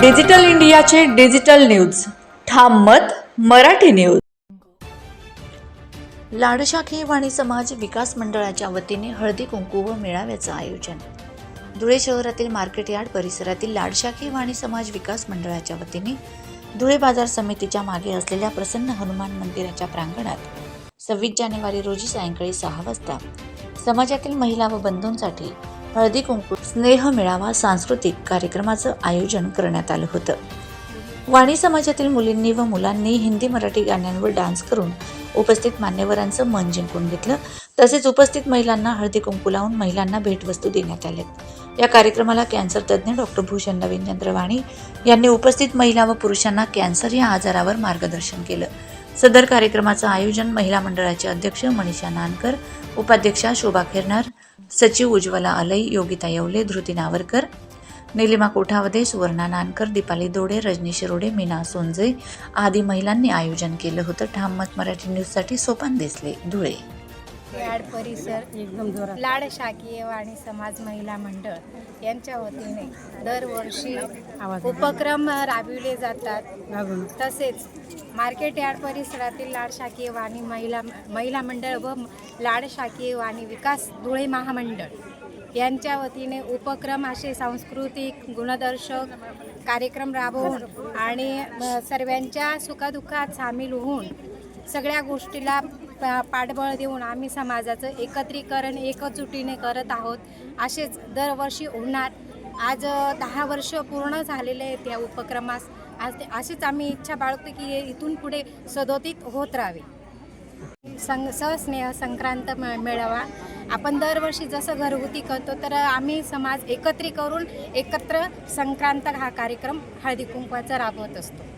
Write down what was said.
Digital इंडियाचे digital news. ठाम मत मराठी न्यूज. लाडशाखी वाणी समाज विकास मंडळाच्या वतीने हळदी कुंकू व मेळाव्याचं आयोजन. धुळे शहरातील मार्केट यार्ड परिसरातील लाडशाखी वाणी समाज विकास मंडळाच्या वतीने धुळे बाजार समितीच्या मागे असलेल्या प्रसन्न हनुमान मंदिराच्या प्रांगणात सव्वीस जानेवारी रोजी सायंकाळी सहा वाजता समाजातील महिला व बंधूंसाठी हळदी कुंकू स्नेह मेळावा सांस्कृतिक कार्यक्रमाचं आयोजन करण्यात आलं होतं. वाणी समाजातील मुलींनी व मुलांनी हिंदी मराठी गाण्यांवर डान्स करून उपस्थित मान्यवरांचं मन जिंकून घेतलं. तसेच उपस्थित महिलांना हळदी कुंकू लावून महिलांना भेटवस्तू देण्यात आल्यात या कार्यक्रमाला कॅन्सर तज्ज्ञ डॉक्टर भूषण नवीनचंद्र वाणी यांनी उपस्थित महिला व पुरुषांना कॅन्सर या आजारावर मार्गदर्शन केलं. सदर कार्यक्रमाचं आयोजन महिला मंडळाचे अध्यक्ष मनीषा नानकर उपाध्यक्षा शोभा खेरणार सचिव उज्ज्वला अलई योगिता येवले धृती नावरकर निलिमा कोठावदे सुवर्णा नानकर दीपाली दोडे रजनी शिरोडे मीना सोनजे आदी महिलांनी आयोजन केलं होतं. ठाम मत मराठी न्यूजसाठी सोपान दिसले धुळे. यार्ड परिसर एकदम जोरात. लाड शाकीय वाणी समाज महिला मंडळ यांच्या वतीने दरवर्षी आवाज उपक्रम राबविले जातात. तसेच मार्केट यार्ड परिसरातील लाड शाकीय वाणी महिला महिला मंडळ व लाड शाकीय वाणी विकास धुळे महामंडळ यांच्या वतीने उपक्रम असे सांस्कृतिक गुणदर्शक कार्यक्रम राबवून आणि सर्वांच्या सुखदुःखात सामील होऊन सगळ्या गोष्टीला पाठबळ देऊन आम्ही समाजाचं एकत्रीकरण एकजुटीने करत आहोत. असेच दरवर्षी होणार आज दहा वर्ष पूर्ण झालेले आहेत या उपक्रमास. आज ते- अशीच आम्ही इच्छा बाळगतो की हे इथून पुढे सदोदित होत राहावे. सं सहस्नेह संक्रांत मे- मेळावा. आपण दरवर्षी जसं घरगुती करतो तर आम्ही समाज एकत्री करून एकत्र संक्रांत हा कार्यक्रम हळदी कुंकवाचा राबवत असतो.